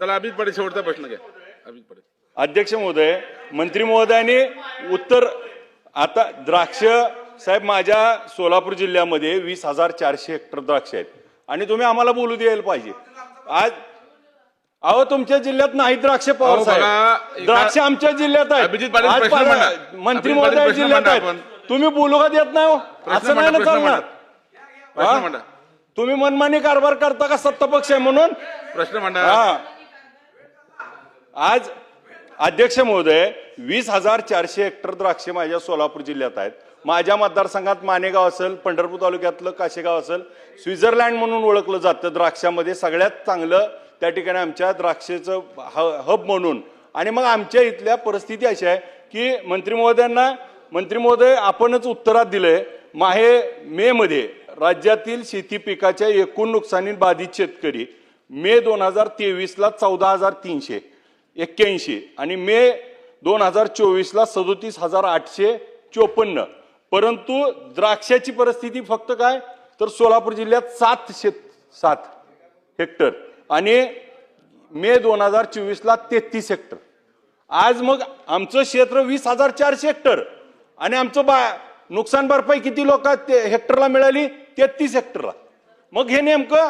चला अभित पडे शेवटचा प्रश्न घ्या. अभित पडे अध्यक्ष महोदय मंत्री महोदयांनी उत्तर आता द्राक्ष साहेब माझ्या सोलापूर जिल्ह्यामध्ये वीस हजार चारशे हेक्टर द्राक्ष आहेत. आणि तुम्ही आम्हाला बोलू द्यायला पाहिजे. आज अहो तुमच्या जिल्ह्यात नाही द्राक्ष पवार साहेब. द्राक्ष आमच्या जिल्ह्यात मांडा. मंत्री महोदय जिल्ह्यात आहेत. तुम्ही बोलू का देत नाही हो? असं नाही ना चालणार. मांडा. प्रश्न हा? मांडा. तुम्ही मनमानी कारभार करता का सत्ता पक्ष आहे म्हणून? प्रश्न मांडा. हा. आज अध्यक्ष महोदय वीस हजार चारशे हेक्टर द्राक्षे माझ्या सोलापूर जिल्ह्यात आहेत. माझ्या मतदारसंघात मानेगाव असेल पंढरपूर तालुक्यातलं काशेगाव असेल स्वित्झर्लंड म्हणून ओळखलं जातं द्राक्षामध्ये. सगळ्यात चांगलं त्या ठिकाणी आमच्या द्राक्षेचं ह- हब म्हणून. आणि मग आमच्या इथल्या परिस्थिती अशी आहे की मंत्री महोदयांना मंत्री महोदय आपणच उत्तरात दिले माहे मे मध्ये राज्यातील शेती पिकाच्या एकूण नुकसानी बाधित शेतकरी मे दोन हजार तेवीसला चौदा हजार तीनशे एक्क्याऐंशी आणि मे दोन हजार चोवीसला सदोतीस हजार आठशे चोपन्न. परंतु द्राक्षाची परिस्थिती फक्त काय? तर सोलापूर जिल्ह्यात सात शेत सात हेक्टर आणि मे दोन हजार चोवीसला तेहतीस हेक्टर. आज मग आमचं क्षेत्र वीस हजार चारशे हेक्टर. आणि आमचं बा नुकसान भरपाई किती लोक हेक्टरला मिळाली? तेहतीस हेक्टरला. मग हे नेमकं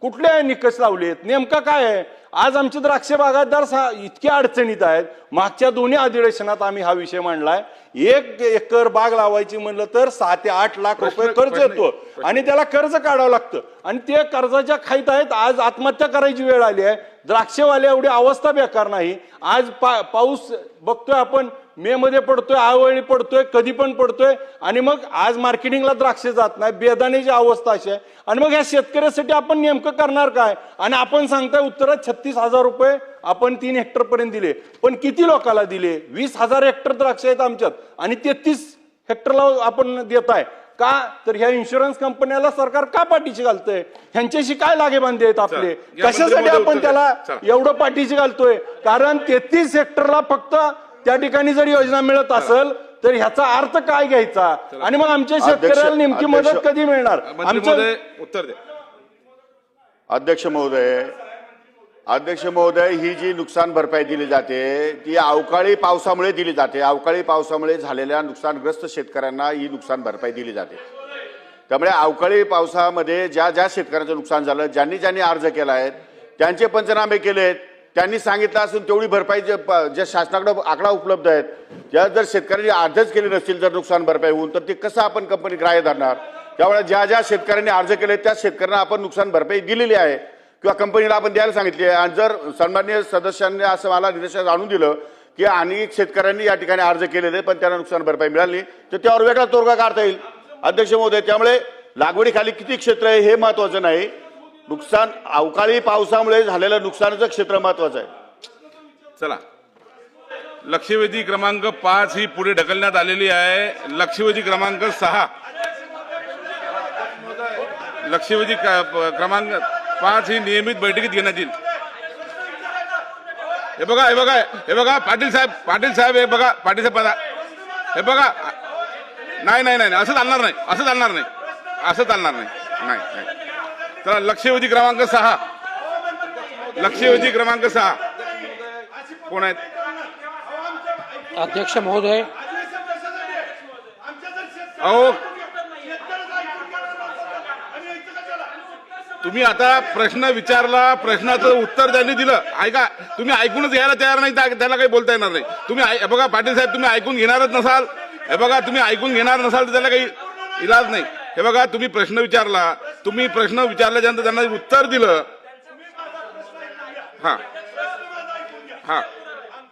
कुठले निकष लावलेत? नेमका काय आहे? आज आमचे द्राक्ष बागायतदार सा- इतके अडचणीत आहेत. मागच्या दोन्ही अधिवेशनात आम्ही हा विषय मांडलाय. एक एकर बाग लावायची म्हणलं तर सहा ते आठ लाख रुपये कर्ज येतो. आणि त्याला कर्ज काढावं लागतं. आणि ते कर्जाच्या खाईत आहेत. आज आत्महत्या करायची वेळ आली आहे. द्राक्षेवाले एवढी अवस्था बेकार नाही. आज पा पाऊस बघतोय आपण. मे मध्ये पडतोय आवळी पडतोय कधी पण पडतोय. आणि मग आज मार्केटिंगला द्राक्ष जात नाही बेदाण्याची अवस्था अशी आहे. आणि मग या शेतकऱ्यासाठी आपण नेमकं करणार काय? आणि आपण सांगताय उत्तरात छत्तीस हजार रुपये आपण तीन हेक्टर पर्यंत दिले. पण किती लोकांना दिले? वीस हजार हेक्टर द्राक्ष आहेत आमच्यात. आणि तेहतीस हेक्टरला आपण देत आहे का? तर ह्या इन्शुरन्स कंपन्याला सरकार का पाठीशी घालतंय? ह्यांच्याशी काय लागेबांधे आहेत आपले? कशासाठी आपण त्याला. एवढं पाठीशी घालतोय? कारण तेहतीस हेक्टरला फक्त त्या ठिकाणी जर योजना मिळत असेल तर ह्याचा अर्थ काय घ्यायचा? आणि मग आमच्या शेतकऱ्याला नेमकी मदत कधी मिळणार? उत्तर द्या अध्यक्ष महोदय अध्यक्ष महोदय ही जी नुकसान भरपाई दिली जाते ती अवकाळी पावसामुळे दिली जाते. अवकाळी पावसामुळे झालेल्या नुकसानग्रस्त शेतकऱ्यांना ही नुकसान भरपाई दिली जाते. त्यामुळे अवकाळी पावसामध्ये ज्या ज्या शेतकऱ्यांचं नुकसान झालं ज्यांनी ज्यांनी अर्ज केला आहे त्यांचे पंचनामे केलेत. त्यांनी सांगितलं असून तेवढी भरपाई जे प- ज्या शासनाकडं आकडा उपलब्ध आहेत त्या जर शेतकऱ्यांनी अर्जच केले नसतील जर नुकसान भरपाई होऊन तर ते कसं आपण कंपनी ग्राह्य धरणार? त्यामुळे ज्या ज्या शेतकऱ्यांनी अर्ज केले त्या शेतकऱ्यांना आपण नुकसान भरपाई दिलेली आहे. किंवा कंपनीला आपण द्यायला सांगितली आहे. आणि जर सन्मान्य सदस्यांनी असं मला निदर्शनास आणून दिलं की अनेक शेतकऱ्यांनी या ठिकाणी अर्ज केलेले पण त्यांना नुकसान भरपाई मिळाली तर त्यावर वेगळा तोडगा काढता येईल. अध्यक्ष महोदय त्यामुळे लागवडीखाली किती क्षेत्र आहे हे महत्वाचं नाही. नुकसान अवकाळी पावसामुळे झालेलं नुकसानाचं क्षेत्र महत्वाचं आहे. चला. लक्षवेधी क्रमांक पाच ही पुढे ढकलण्यात आलेली आहे. लक्षवेधी क्रमांक सहा. लक्षवेधी क्रमांक पाच ही नियमित बैठकीत घेण्यात येईल. हे बघा हे बघा हे बघा पाटील साहेब पाटील साहेब हे बघा पाटील साहेब बघा हे बघा. नाही नाही नाही असं चालणार नाही असं चालणार नाही. असं चालणार नाही नाही. चला लक्षवेधी क्रमांक सहा. लक्षवेधी क्रमांक सहा. कोण आहेत? अध्यक्ष महोदय. अहो तुम्ही आता प्रश्न विचारला प्रश्नाचं उत्तर त्यांनी दिलं. ऐका तुम्ही ऐकूनच घ्यायला तयार नाही त्या- त्याला काही बोलता येणार नाही. तुम्ही हे बघा पाटील साहेब तुम्ही ऐकून घेणारच नसाल. हे बघा तुम्ही ऐकून घेणार नसाल तर त्याला काही इलाज नाही. हे बघा तुम्ही प्रश्न विचारला तुम्ही प्रश्न विचारल्याच्यानंतर त्यांना उत्तर दिलं. हा. हा.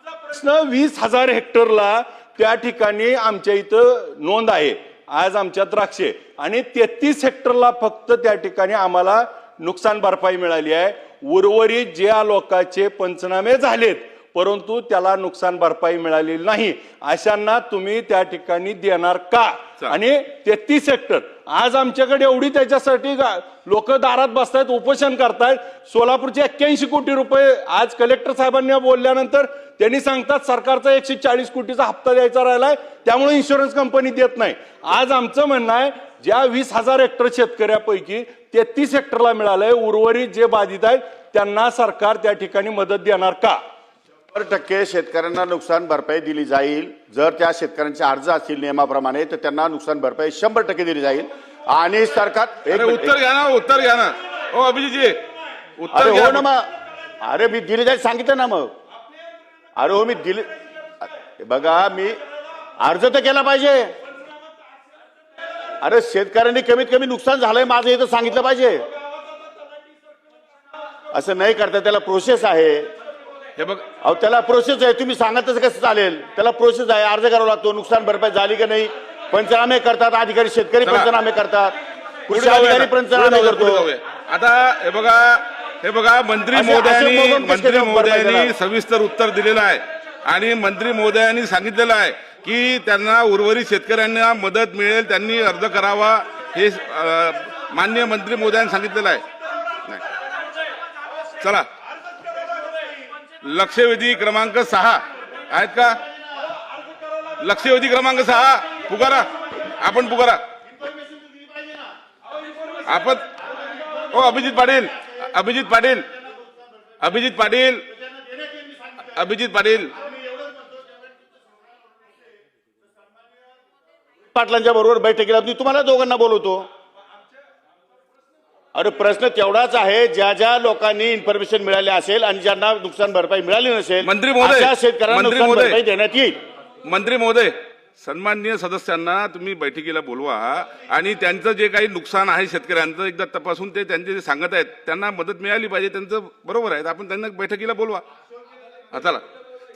प्रश्न वीस हजार हेक्टरला त्या ठिकाणी आमच्या इथं नोंद आहे. आज आमच्या द्राक्षे आणि तेहतीस हेक्टरला फक्त त्या ठिकाणी आम्हाला नुकसान भरपाई मिळाली आहे. उर्वरित ज्या लोकांचे पंचनामे झालेत परंतु त्याला नुकसान भरपाई मिळालेली नाही. अशांना तुम्ही त्या ठिकाणी देणार का? आणि तेहतीस सेक्टर आज आमच्याकडे एवढी त्याच्यासाठी लोक दारात बसतायत उपोषण करतायत. सोलापूरचे एक्क्याऐंशी कोटी रुपये आज कलेक्टर साहेबांनी बोलल्यानंतर त्यांनी सांगतात सरकारचा एकशे चाळीस कोटीचा हप्ता द्यायचा राहिलाय त्यामुळे इन्शुरन्स कंपनी देत नाही. आज आमचं म्हणणं आहे ज्या वीस हजार हेक्टर शेतकऱ्यापैकी तेहतीस हेक्टरला मिळालंय उर्वरित जे बाधित आहेत त्यांना सरकार त्या ठिकाणी मदत देणार का? शंभर टक्के शेतकऱ्यांना नुकसान भरपाई दिली जाईल. जर त्या शेतकऱ्यांचे अर्ज असतील नियमाप्रमाणे तर त्यांना नुकसान भरपाई शंभर टक्के दिली जाईल. आणि सरकार एक अरे मिनिट, उत्तर घ्या ना उत्तर घ्या ना. हो अभिजितजी उत्तर अरे घ्या. हो ना मग अरे मी दिली जाईल सांगितलं ना मग. अरे हो मी दिले बघा मी अर्ज तर केला पाहिजे. अरे शेतकऱ्यांनी कमीत कमी नुकसान झालंय माझं हे तर सांगितलं पाहिजे. असं नाही करता त्याला प्रोसेस आहे. हे बघ. अहो त्याला प्रोसेस आहे. तुम्ही सांगा तसं कसं चालेल? त्याला प्रोसेस आहे. अर्ज करावा लागतो. नुकसान भरपाई झाली का नाही? पंचनामे करतात. अधिकारी शेतकरी चला. पंचनामे करतात. पुढे कृषी जाऊया अधिकारी आता. पुढे पंचनामे जाऊया, पुढे करतो जाऊया. आता हे बघा हे बघा मंत्री असे- असे महोदयांनी मोगम कसे मंत्री भरपाई महोदयांनी? सविस्तर उत्तर दिलेलं आहे. आणि मंत्री महोदयांनी सांगितलेलं आहे की त्यांना उर्वरित शेतकऱ्यांना मदत मिळेल. त्यांनी अर्ज करावा. हे अं, मान्य मंत्री महोदयांनी सांगितलेलं आहे. नाही. चला. लक्षवेधी क्रमांक सहा. आहेत का? लक्षवेधी क्रमांक सहा. पुकारा. आपण पुकारा. आपण ओ अभिजित पाटील. अभिजित पाटील. अभिजित पाटील. अभिजित पाटील. पाटलांच्या बरोबर बैठकीला मी तुम्हाला दोघांना बोलवतो. अरे प्रश्न तेवढाच आहे ज्या ज्या लोकांनी इन्फॉर्मेशन मिळाली असेल आणि ज्यांना नुकसान भरपाई मिळाली नसेल मंत्री महोदय, अशा शेतकऱ्यांना मंत्री नुकसान महोदय. भरपाई देण्यात येईल. मंत्री महोदय सन्माननीय सदस्यांना तुम्ही बैठकीला बोलवा आणि त्यांचं जे काही नुकसान आहे शेतकऱ्यांचं एकदा तपासून ते त्यांचे जे सांगत आहेत त्यांना मदत मिळाली पाहिजे त्यांचं बरोबर आहे. आपण त्यांना बैठकीला बोलवा. हा, चला.